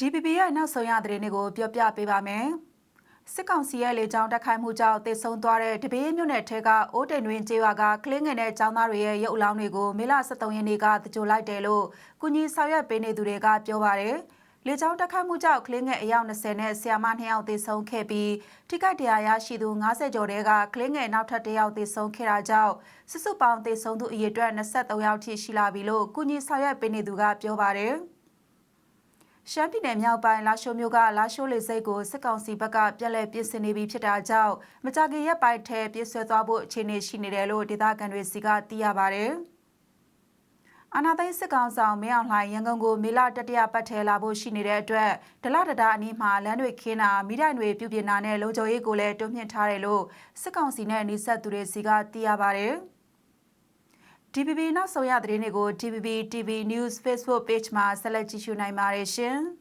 DPP ရဲ့နောက်ဆုံးရသတင်းတွေကိုပြောပြပေးပါမယ်။စစ်ကောင်စီရဲ့လေကြောင်းတိုက်ခိုက်မှုကြောင့်တိုက်ဆုံသွားတဲ့တပင်းမြို့နယ်ထဲကအိုးတိန်တွင်ကျေးရွာကကလင်းငယ်တဲ့ចောင်းသားတွေရဲ့ရုပ်အလောင်းတွေကိုမေလ23ရက်နေ့ကတကြိုလိုက်တယ်လို့ကုညီဆောင်ရွက်ပေးနေသူတွေကပြောပါတယ်။လေကြောင်းတိုက်ခိုက်မှုကြောင့်ကလင်းငယ်အယောက်20နဲ့ဆီယာမ2ယောက်သေဆုံးခဲ့ပြီးထိခိုက်ဒဏ်ရာရရှိသူ90ကျော်တဲကကလင်းငယ်နောက်ထပ်1ယောက်သေဆုံးခဲ့တာကြောင့်စစ်စုပေါင်းသေဆုံးသူအရေအတွက်23ယောက်ထိရှိလာပြီလို့ကုညီဆောင်ရွက်ပေးနေသူကပြောပါတယ်။ ရှမ်းပြည်နယ်မြောက်ပိုင်းလာရှိုးမြို့ကလာရှိုးလေဆိပ်ကိုစစ်ကောင်စီဘက်ကပြက်လက်ပြင်ဆင်နေပြီးဖြစ်တာကြောင့်မကြခင်ရက်ပိုင်းထဲပြည့်ဆွဲသွားဖို့အခြေအနေရှိနေတယ်လို့ဒေသခံတွေစီကသိရပါဗျ။အနာသိန်းစစ်ကောင်ဆောင်မင်းအောင်လှိုင်ရန်ကုန်ကိုမေလတတိယပတ်ထဲလာဖို့ရှိနေတဲ့အတွက်ဒလတတာအနီးမှာလမ်းတွေခင်းတာမိတိုင်တွေပြုပြင်တာနဲ့လုံခြုံရေးကိုလည်းတွန်းမြင့်ထားတယ်လို့စစ်ကောင်စီနဲ့နှိဆက်သူတွေစီကသိရပါဗျ။ DPP နောက်ဆုံးရသတင်းတွေကို DPP TV News Facebook Page မှာဆက်လက်ကြည့်ရှုနိုင်ပါတယ်ရှင်။